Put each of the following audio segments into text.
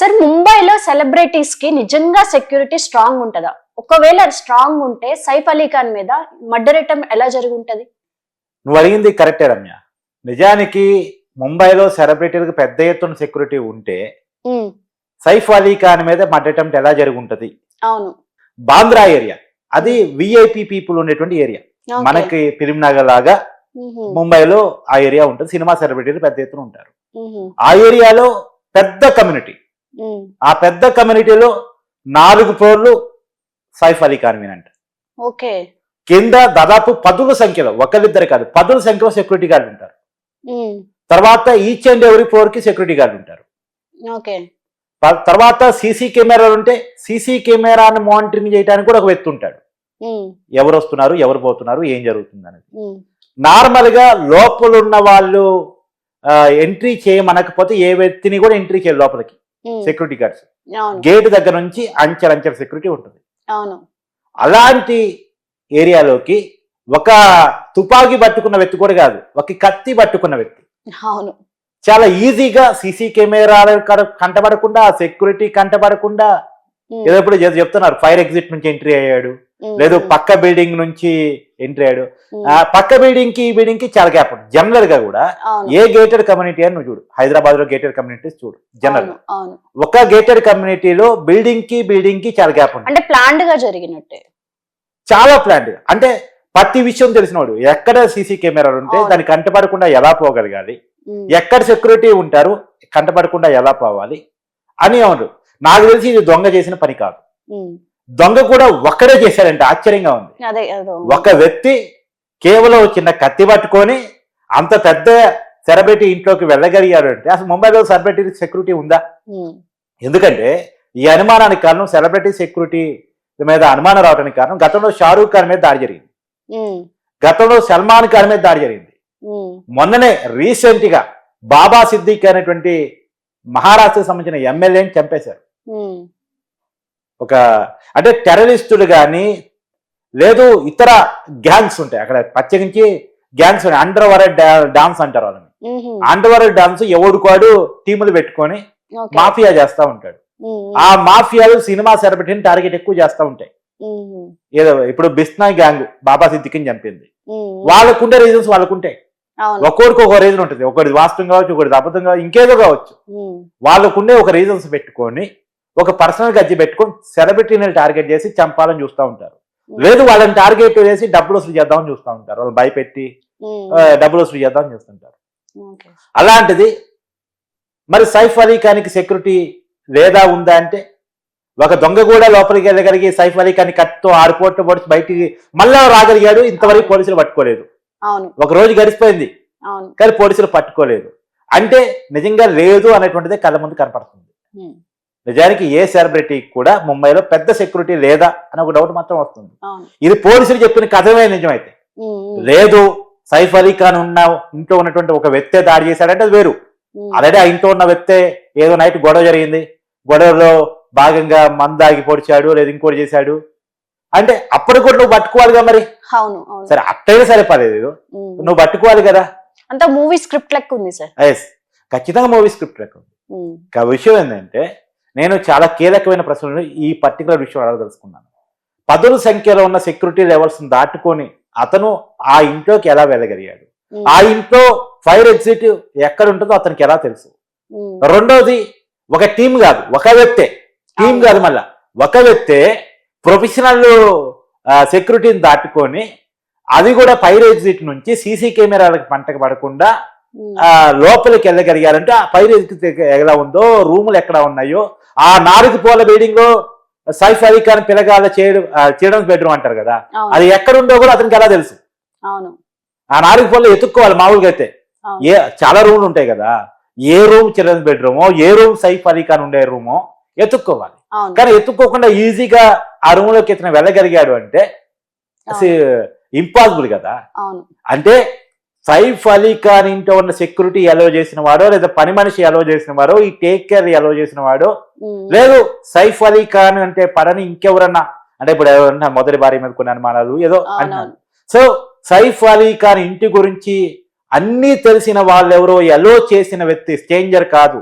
Sir ముంబైలో సెలబ్రిటీస్కి నిజంగా security strong ఉంటుందా? ఒకవేళ స్ట్రాంగ్ ఉంటే సైఫ్ అలీ ఖాన్ మీద మర్డర్ అటెంప్ట్ ఎలా జరిగి ఉంటది నువ్వు అడిగింది కరెక్టే రమ్య. నిజానికి ముంబైలో సెలబ్రిటీలకు పెద్ద ఎత్తున సెక్యూరిటీ ఉంటే సైఫ్ అలీ ఖాన్ మీద మర్డర్ అటెంప్ట్ ఎలా జరిగి ఉంటది అవును. బాంద్రా ఏరియా. అది విఐపి పీపుల్ ఉండేటువంటి ఏరియా. మనకి ఫిలింనగర్ లాగా ముంబైలో ఆ ఏరియా ఉంటుంది. సినిమా సెలబ్రిటీలు పెద్ద ఎత్తున ఉంటారు. ఆ ఏరియాలో పెద్ద కమ్యూనిటీ. ఆ పెద్ద కమ్యూనిటీలో నాలుగు ఫ్లోర్లు సైఫ్ అలీ ఖాన్ ఓకే. కింద దాదాపు పదుల సంఖ్యలో ఒకరిద్దరు కాదు పదుల సంఖ్యలో సెక్యూరిటీ గార్డు ఉంటారు. తర్వాత ఈచ్ అండ్ ఎవరీ ఫ్లోర్కి సెక్యూరిటీ గార్డు ఉంటారు. తర్వాత సీసీ కెమెరాలు ఉంటే సీసీ కెమెరాను మానిటరింగ్ చేయడానికి కూడా ఒక వ్యక్తి ఉంటాడు. ఎవరు వస్తున్నారు ఎవరు పోతున్నారు ఏం జరుగుతుంది అనేది. నార్మల్గా లోపల ఉన్న వాళ్ళు ఎంట్రీ చేయమనకపోతే ఏ వ్యక్తిని కూడా ఎంట్రీ చేయాలి లోపలికి. Security guards. గేట్ దగ్గర నుంచి అంచెలంచెల సెక్యూరిటీ ఉంటుంది. అవును. అలాంటి ఏరియాలోకి ఒక తుపాకీ పట్టుకున్న వ్యక్తి కూడా కాదు ఒక కత్తి పట్టుకున్న వ్యక్తి. అవును. చాలా ఈజీగా సీసీ కెమెరాలు కడ- కంటపడకుండా సెక్యూరిటీ కంటపడకుండా ఏదో ఇప్పుడు చెప్తున్నారు ఫైర్ ఎగ్జిట్ నుంచి ఎంట్రీ అయ్యాడు. లేదు పక్క బిల్డింగ్ నుంచి ఎంట్రీ అయ్యాడు. పక్క బిల్డింగ్కి ఈ బిల్డింగ్కి చాలా గ్యాప్ ఉంటుంది జనరల్గా కూడా ఏ గేటెడ్ కమ్యూనిటీ అని నువ్వు చూడు. హైదరాబాద్లో గేటెడ్ కమ్యూనిటీస్ చూడు జనరల్ ఒక గేటెడ్ కమ్యూనిటీలో బిల్డింగ్కి బిల్డింగ్కి చాలా గ్యాప్ ఉంటుంది అంటే ప్లాన్డ్గా జరిగినట్టే. చాలా ప్లాంట్ అంటే ప్రతి విషయం తెలిసినవాడు ఎక్కడ సీసీ కెమెరాలు ఉంటే. దానికి కంటపడకుండా ఎలా పోగలగాలి? ఎక్కడ సెక్యూరిటీ ఉంటారు? కంటపడకుండా ఎలా పోవాలి? అని అవును. నాకు తెలిసి ఇది దొంగ చేసిన పని కాదు. దొంగ కూడా ఒక్కడే చేశాడంటే. ఆశ్చర్యంగా ఉంది. ఒక వ్యక్తి కేవలం చిన్న కత్తి పట్టుకొని అంత పెద్ద సెలబ్రిటీ ఇంట్లోకి వెళ్ళగలిగాడు అంటే అసలు ముంబైలో సెలబ్రిటీ సెక్యూరిటీ ఉందా? ఎందుకంటే ఈ అనుమానానికి కారణం సెలబ్రిటీ సెక్యూరిటీ మీద అనుమానం రావడానికి కారణం గతంలో షారూఖ్ ఖాన్ మీద దాడి జరిగింది. గతంలో సల్మాన్ ఖాన్ మీద దాడి జరిగింది. మొన్ననే రీసెంట్గా బాబా సిద్దిక్ అనేటువంటి మహారాష్ట్రకు సంబంధించిన ఎమ్మెల్యేని చంపేశారు. ఒక అంటే టెర్రరిస్టులు కానీ లేదు ఇతర గ్యాంగ్స్ ఉంటాయి. అక్కడ ప్రత్యేకించి గ్యాంగ్స్ ఉన్నాయి అండర్ వరల్డ్ డాన్స్ అంటారు వాళ్ళని. అండర్ వరల్డ్ డాన్స్ ఎవడుకోడు టీములు పెట్టుకొని. మాఫియా చేస్తూ ఉంటాడు. ఆ మాఫియాలు సినిమా సెలబ్రిటీని టార్గెట్ ఎక్కువ చేస్తూ ఉంటాయి. ఏదో ఇప్పుడు బిస్నా గ్యాంగ్ బాబా సిద్దికిని చంపింది. వాళ్ళకుండే రీజన్స్ వాళ్ళకుంటాయి. అవును. ఒక్కొక్కడికి ఒక రీజన్ ఉంటుంది. ఒకటి వాస్తవం కావచ్చు ఒకటి అబద్ధం కావచ్చు ఇంకేదో కావచ్చు. వాళ్ళకుండే ఒక రీజన్స్ పెట్టుకొని ఒక పర్సనల్ గజ్జి పెట్టుకొని సెలబ్రిటీని టార్గెట్ చేసి చంపాలని చూస్తూ ఉంటారు. లేదు వాళ్ళని టార్గెట్ చేసి డబ్బులు వసూలు చేద్దామని చూస్తూ ఉంటారు. వాళ్ళు భయపెట్టి డబ్బులు వసూలు చేద్దామని చూస్తుంటారు. అలాంటిది మరి సైఫ్ అలీ ఖాన్కి సెక్యూరిటీ లేదా ఉందా అంటే ఒక దొంగ కూడా లోపలికి వెళ్ళగలిగి సైఫ్ అలీ ఖాన్ కత్తితో ఆరు కోట్లు పొడిచి బయటికి మళ్ళా రాగలిగాడు ఇంతవరకు పోలీసులు పట్టుకోలేదు. ఒక రోజు గడిచిపోయింది. కానీ పోలీసులు పట్టుకోలేదు. అంటే నిజంగా లేదు అనేటువంటిదే కళ్ళ ముందు కనపడుతుంది. నిజానికి ఏ సెలబ్రిటీ కూడా ముంబైలో పెద్ద సెక్యూరిటీ లేదా అని ఒక డౌట్ మాత్రం వస్తుంది. ఇది పోలీసులు చెప్పిన కథమే నిజమైతే. లేదు సైఫ్ అలీ ఖాన్ ఉన్న ఇంట్లో ఉన్నటువంటి ఒక వ్యక్తే దాడి చేశాడంటే అది వేరు. ఆల్రెడీ ఆ ఇంట్లో ఉన్న వ్యక్తే ఏదో నైట్ గొడవ జరిగింది. గొడవలో భాగంగా మందాగి పొడిచాడు లేదా ఇంకోటి చేశాడు. అంటే అప్పుడు కూడా నువ్వు పట్టుకోవాలిగా మరి? అవును అవును. సరే అట్టయినా సరిపడలేదు ఉమ్, నువ్వు పట్టుకోవాలి కదా? అంతా మూవీ స్క్రిప్ట్ లెక్క ఉంది సార్ ఎస్ ఖచ్చితంగా మూవీ స్క్రిప్ట్ లెక్క ఉంది. విషయం ఏంటంటే నేను చాలా కీలకమైన ప్రశ్నలు ఈ పర్టికులర్ విషయం అడగదలుచుకున్నాను పదుల సంఖ్యలో ఉన్న సెక్యూరిటీ లెవెల్స్ దాటుకొని అతను ఆ ఇంట్లోకి ఎలా వెళ్ళగలిగాడు ఆ ఇంట్లో ఫైర్ ఎగ్జిట్ ఎక్కడ ఉంటుందో అతనికి ఎలా తెలుసు? రెండోది ఒక టీం కాదు ఒక వ్యక్తే. టీం. కాదు మళ్ళా. ఒక వ్యక్తే ప్రొఫెషనల్ సెక్యూరిటీని దాటుకొని అది కూడా ఫైర్ ఎగ్జిట్ నుంచి సీసీ కెమెరాలకు పంటకు పడకుండా లోపలికి వెళ్ళగలిగారంటే ఆ ఎగ్జిట్ ఎలా ఉందో రూములు ఎక్కడ ఉన్నాయో ఆ నాలుగు పోల బిల్డింగ్లో సైఫ్ అలీ ఖాన్ పిల్లగాల చేయడం చిల్డ్రన్స్ బెడ్రూమ్ అంటారు కదా అది ఎక్కడ ఉందో కూడా అతనికి ఎలా తెలుసు? ఆ నాలుగు పోల్లో ఎత్తుక్కోవాలి మామూలుగా అయితే. ఏ చాలా రూమ్లు ఉంటాయి కదా ఏ రూమ్ చిల్డ్రన్స్ బెడ్రూమో ఏ రూమ్ సైఫ్ అలీ ఖాన్ ఉండే రూమో ఎత్తుక్కోవాలి. కానీ ఎత్తుక్కోకుండా ఈజీగా ఆ రూమ్లోకి ఇతను వెళ్ళగలిగాడు అంటే ఇంపాసిబుల్ కదా. అంటే సైఫ్ అలీ ఖాన్ ఇంట్లో ఉన్న సెక్యూరిటీ ఎలో చేసిన వాడో లేదా పని మనిషి ఎలో చేసిన వాడో ఈ టేక్ కేర్ ఎలో చేసిన వాడో లేదు సైఫ్ అలీ ఖాన్ అంటే పడని ఇంకెవరన్నా అంటే ఇప్పుడు ఎవరన్నా మొదటి భార్య మీద కొన్ని అనుమానాలు ఏదో అవునవును. సో సైఫ్ అలీ ఖాన్ ఇంటి గురించి అన్నీ తెలిసిన వాళ్ళు ఎవరో ఎలో చేసిన వ్యక్తి స్ట్రేంజర్ కాదు.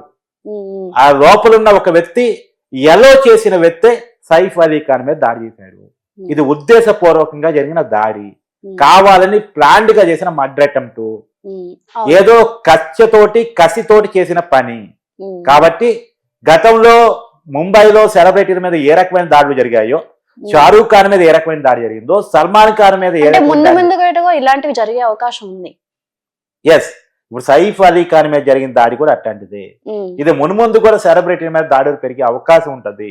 ఆ లోపల ఉన్న ఒక వ్యక్తి ఎలో చేసిన వ్యక్తే సైఫ్ అలీ ఖాన్ మీద దాడి చేశాడు. ఇది ఉద్దేశపూర్వకంగా జరిగిన దాడి. కావాలని ప్లాండ్గా చేసిన మర్డర్ అటెంప్ట్. ఏదో కచ్చతోటి కసితోటి చేసిన పని. కాబట్టి గతంలో ముంబైలో సెలబ్రిటీల మీద ఏ రకమైన దాడులు జరిగాయో. షారూక్ ఖాన్ మీద ఏ రకమైన దాడి జరిగిందో సల్మాన్ ఖాన్ మీద ఇలాంటివి జరిగే అవకాశం ఉంది. ఎస్ ఇప్పుడు సైఫ్ అలీ ఖాన్ మీద జరిగిన దాడి కూడా అట్లాంటిదే. ఇది మున్ముందు కూడా సెలబ్రిటీ మీద దాడులు పెరిగే అవకాశం ఉంటది.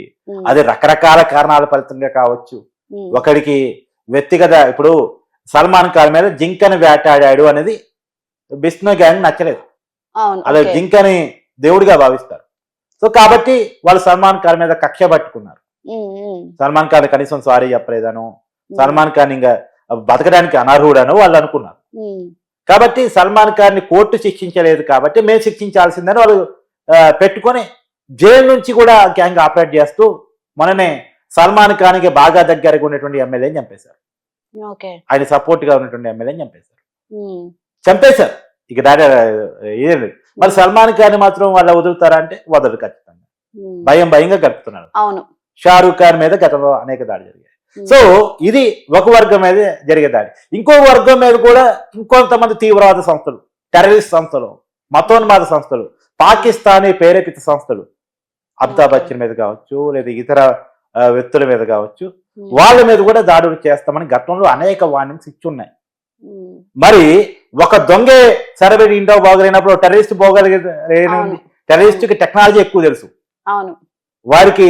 అది రకరకాల కారణాల ఫలితంగా కావచ్చు. ఒకడికి వ్యక్తిగత ఇప్పుడు సల్మాన్ ఖాన్ మీద జింకని వేటాడాడు అనేది బిష్ణు గ్యాంగ్ నచ్చలేదు. అలా. జింకని దేవుడిగా భావిస్తారు. సో కాబట్టి వాళ్ళు సల్మాన్ ఖాన్ మీద కక్ష పట్టుకున్నారు. సల్మాన్ ఖాన్ కనీసం సారీ చెప్పలేదను సల్మాన్ ఖాన్ ఇంకా బతకడానికి అనర్హుడను వాళ్ళు అనుకున్నారు. కాబట్టి సల్మాన్ ఖాన్ని కోర్టు శిక్షించలేదు కాబట్టి మేము శిక్షించాల్సిందని వాళ్ళు పెట్టుకొని జైలు నుంచి కూడా గ్యాంగ్ ఆపరేట్ చేస్తూ మొన్ననే సల్మాన్ ఖాన్కి బాగా దగ్గరగా ఉన్నటువంటి ఎమ్మెల్యేని చంపేశారు. ఆయన సపోర్ట్గా ఉన్నటువంటి ఎమ్మెల్యేని చంపేశారు. చంపేశారు. ఇక దాని ఏం లేదు. మరి సల్మాన్ ఖాన్ మాత్రం వాళ్ళు వదులుతారా అంటే వదలరు ఖచ్చితంగా. భయం భయంగా గడుపుతున్నారు. అవును. షారూక్ ఖాన్ మీద గతంలో అనేక దాడి జరిగాయి. సో ఇది ఒక వర్గం మీద జరిగే దాడి. ఇంకో వర్గం మీద కూడా ఇంకొంతమంది తీవ్రవాద సంస్థలు టెర్రరిస్ట్ సంస్థలు మతోన్మాద సంస్థలు పాకిస్తానీ ప్రేరేపిత సంస్థలు అమితాబ్. బచ్చన్ మీద కావచ్చు లేదా ఇతర వ్యక్తుల మీద కావచ్చు వాళ్ళ మీద కూడా దాడులు చేస్తామని గతంలో అనేక వార్నింగ్స్ ఇచ్చి ఉన్నాయి ఉమ్, మరి ఒక దొంగే సరబెడి ఇంట్లో బాగలేనప్పుడు టెర్రరిస్ట్ పోగలిగే టెర్రరిస్ట్కి టెక్నాలజీ ఎక్కువ తెలుసు. అవును. వారికి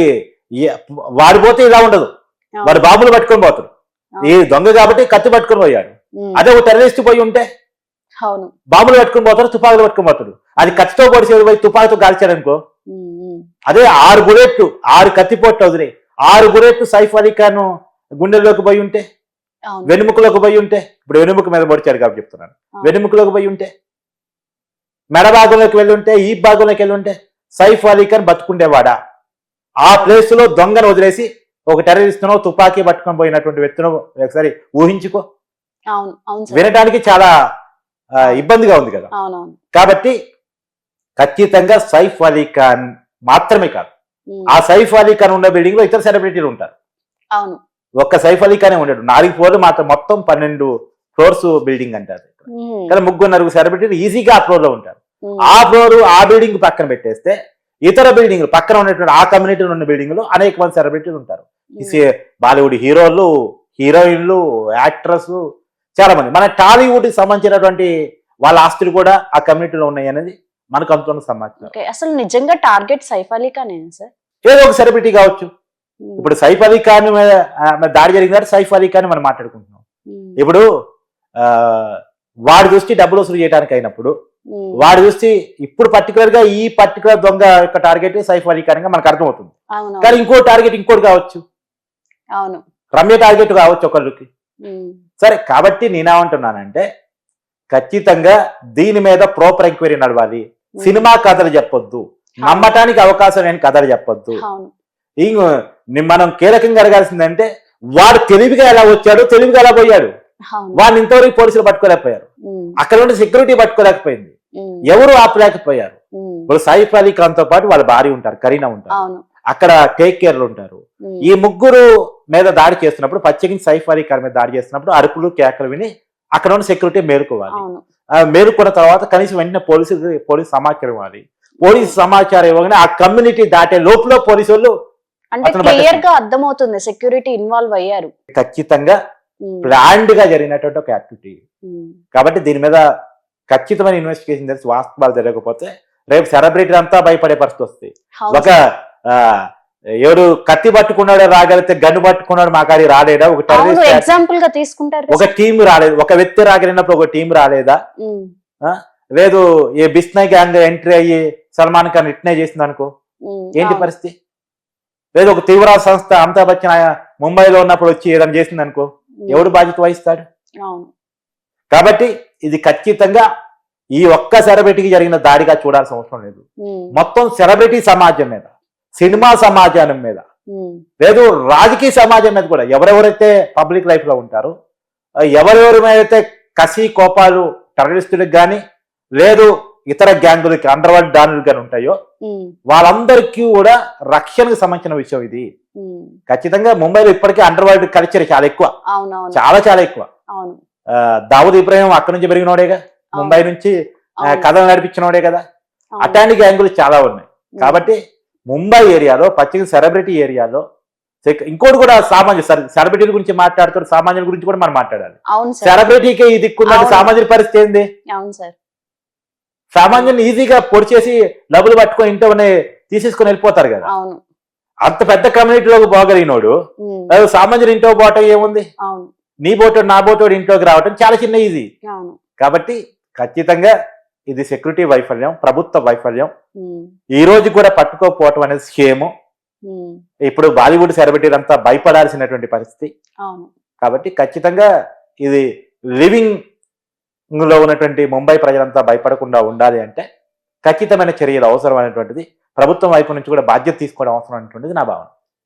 వాడు పోతే ఇలా ఉండదు. వాడు బాంబులు పట్టుకొని పోతాడు. ఈ దొంగ కాబట్టి కత్తి పట్టుకొని పోయాడు. అదే ఒక టెర్రరిస్ట్ పోయి ఉంటే బాంబులు పట్టుకొని పోతాడు తుపాకులు పట్టుకొని పోతాడు. అది కత్తితో పొడిచేది పోయి తుపాకుతో కాల్చాడు అనుకో. అదే ఆరు బుల్లెట్లు ఆరు కత్తిపోట్లు వదిలే ఆరు బుల్లెట్లు సైఫ్ అలీ ఖాన్ గుండెల్లోకి పోయి ఉంటే వెనుముకలోకి పోయి ఉంటే ఇప్పుడు వెనుముక మీద పొడిచాడు కాబట్టి చెప్తున్నాను. వెనుముకలోకి పోయి ఉంటే మెడ భాగంలోకి వెళ్ళి ఉంటే ఈ భాగంలోకి వెళ్ళి ఉంటే సైఫ్ అలీ ఖాన్ బతుకుండేవాడా? ఆ ప్లేస్లో దొంగను వదిలేసి ఒక టెర్రరిస్ట్నో తుపాకీ పట్టుకొని పోయినటువంటి వ్యక్తినో ఒకసారి ఊహించుకో. వినడానికి చాలా ఇబ్బందిగా ఉంది కదా. కాబట్టి ఖచ్చితంగా సైఫ్ అలీ ఖాన్ మాత్రమే కాదు ఆ సైఫ్ అలీ ఖాన్ ఉన్న బిల్డింగ్లో ఇతర సెలబ్రిటీలు ఉంటారు. అవును. ఒక్క సైఫ్ అలీ ఖానే ఉండడు. నాలుగు ఫ్లోర్లు మాత్రం మొత్తం పన్నెండు ఫ్లోర్స్ బిల్డింగ్ అంటారు కానీ ముగ్గురు నలుగురు సెలబ్రిటీలు ఈజీగా ఆ ఫ్లోర్లో ఉంటారు ఆ ఫ్లోర్ ఆ బిల్డింగ్ పక్కన పెట్టేస్తే ఇతర బిల్డింగ్ పక్కన ఉన్నటువంటి ఆ కమ్యూనిటీలో ఉన్న బిల్డింగ్లో అనేక మంది సెలబ్రిటీలు ఉంటారు. బాలీవుడ్ హీరోలు హీరోయిన్లు యాక్ట్రస్ చాలా మంది. మన టాలీవుడ్కి సంబంధించినటువంటి వాళ్ళ ఆస్తులు కూడా ఆ కమ్యూనిటీలో ఉన్నాయి అనేది మనకు అంతున్న సమాచారం. ఓకే. అసలు నిజంగా టార్గెట్ సైఫ్ అలీ ఖానేనా సార్? ఏదో ఒక సెలబ్రిటీ కావచ్చు. ఇప్పుడు సైఫ్ అలీ ఖాన్ దాడి జరిగిందంటే సైఫ్ అలీ ఖాన్ మనం మాట్లాడుకుంటున్నాం. ఇప్పుడు వాడి దృష్టి డబ్బులు వసూలు చేయడానికి అయినప్పుడు వాడి దృష్టి ఇప్పుడు పర్టికులర్గా ఈ పర్టికులర్ దొంగ యొక్క టార్గెట్ సైఫ్ అలీ ఖాన్గా మనకు అర్థమవుతుంది. కానీ ఇంకో టార్గెట్ ఇంకోటి కావచ్చు. అవును. రమ్య టార్గెట్ కావచ్చు ఒకళ్ళకి. సరే కాబట్టి నేనేమంటున్నానంటే ఖచ్చితంగా దీని మీద ప్రాపర్ ఎంక్వైరీ నడవాలి. సినిమా కథలు చెప్పొద్దు. నమ్మటానికి అవకాశం లేని కథలు చెప్పొద్దు. ఇంక మనం కీలకంగా అడగాల్సిందంటే వాడు తెలివిగా ఎలా వచ్చాడు తెలివిగా ఎలా పోయాడు. వాడిని ఇంతవరకు పోలీసులు పట్టుకోలేకపోయారు. అక్కడ ఉండి సెక్యూరిటీ పట్టుకోలేకపోయింది. ఎవరు ఆపలేకపోయారు. ఇప్పుడు సైఫ్ అలీ ఖాన్తో పాటు వాళ్ళ భార్య ఉంటారు కరీనా ఉంటారు. అక్కడ టేక్ కేర్లు ఉంటారు. ఈ ముగ్గురు మీద దాడి చేస్తున్నప్పుడు పచ్చగిని సైఫ్ అలీ ఖాన్ మీద దాడి చేస్తున్నప్పుడు అరుపులు కేకలు విని అక్కడ ఉన్న సెక్యూరిటీ మేలుకోవాలి. మేలుకున్న తర్వాత కనీసం వెంటనే పోలీసు పోలీసు సమాచారం ఇవ్వాలి. పోలీసు సమాచారం ఇవ్వగానే ఆ కమ్యూనిటీ దాటే లోపల పోలీసు వాళ్ళు అంటే క్లియర్గా అర్థమవుతుంది సెక్యూరిటీ ఇన్వాల్వ్ అయ్యారు. ఖచ్చితంగా ప్లాండ్గా జరిగినటువంటి ఒక యాక్టివిటీ కాబట్టి దీని మీద ఖచ్చితమైన ఇన్వెస్టిగేషన్ తెలిసి వాస్తవాలు తెలియకపోతే రేపు సెలబ్రిటీ అంతా భయపడే పరిస్థితి వస్తుంది అవును ఒక ఆ, ఎవడు కత్తి పట్టుకున్నాడు రాగలిగితే గన్ను పట్టుకున్నాడు మా కాడి రాలేదా? ఒక టెర్రరిస్ట్ ఎగ్జాంపుల్గా తీసుకుంటారు ఒక టీం రాలేదు. ఒక వ్యక్తి రాగలిగినప్పుడు ఒక టీం రాలేదా? లేదు ఏ బిస్నయ్ గ్యాంగ్ ఎంట్రీ అయ్యి సల్మాన్ ఖాన్ ఇట్నే చేసింది అనుకో. ఏంటి పరిస్థితి? లేదు ఒక తీవ్ర సంస్థ అమితాబ్ బచ్చన్ ముంబైలో ఉన్నప్పుడు వచ్చి ఏదైనా చేసింది అనుకో. ఎవడు బాధ్యత వహిస్తాడు? కాబట్టి ఇది ఖచ్చితంగా ఈ ఒక్క సెలబ్రిటీకి జరిగిన దాడిగా చూడాల్సిన అవసరం లేదు. మొత్తం సెలబ్రిటీ సమాజం మీద సినిమా సమాజం మీద లేదు రాజకీయ సమాజం మీద కూడా ఎవరెవరైతే పబ్లిక్ లైఫ్లో ఉంటారో ఎవరెవరి మీద అయితే కసి కోపాలు టెర్రరిస్టులకు కానీ లేదు ఇతర గ్యాంగులకి అండర్ వరల్డ్ డానులు కానీ ఉంటాయో వాళ్ళందరికీ కూడా రక్షణకు సంబంధించిన విషయం ఇది. ఖచ్చితంగా ముంబైలో ఇప్పటికే అండర్ వరల్డ్ కల్చర్ చాలా ఎక్కువ. చాలా చాలా ఎక్కువ. దావుద్ ఇబ్రాహిం అక్కడి నుంచి పెరిగినోడేగా ముంబై నుంచి కథలు నడిపించినోడే కదా. అట్లాంటి గ్యాంగులు చాలా ఉన్నాయి. కాబట్టి ముంబై ఏరియాలో పచ్చిక సెలబ్రిటీ ఏరియాలో ఇంకోటి కూడా సామాన్య సెలబ్రిటీల గురించి మాట్లాడుతారు సామాన్యుల గురించి కూడా మనం మాట్లాడాలి. సెలబ్రిటీకి అవును. సామాన్యుల పరిస్థితి ఏంది? అవును సార్. సామాన్యుని ఈజీగా పొడి చేసి డబ్బులు పట్టుకొని ఇంట్లో తీసేసుకొని వెళ్ళిపోతారు కదా. అంత పెద్ద కమ్యూనిటీలోకి పోగలిగినోడు సామాన్యుడు ఇంట్లో పోవటం ఏముంది? నీ బోటోడు నా బోటోడు ఇంట్లోకి రావటం చాలా చిన్న ఈజీ. కాబట్టి ఖచ్చితంగా ఇది సెక్యూరిటీ వైఫల్యం ప్రభుత్వ వైఫల్యం. ఈ రోజు కూడా పట్టుకోకపోవటం అనేది స్కేము. ఇప్పుడు బాలీవుడ్ సెలబ్రిటీలు అంతా భయపడాల్సినటువంటి పరిస్థితి. కాబట్టి ఖచ్చితంగా ఇది లివింగ్ లో ఉన్నటువంటి ముంబై ప్రజలంతా భయపడకుండా ఉండాలి అంటే ఖచ్చితమైన చర్యలు అవసరమైనటువంటిది ప్రభుత్వం వైపు నుంచి కూడా బాధ్యత తీసుకోవడం అవసరం అనేటువంటిది నా భావన.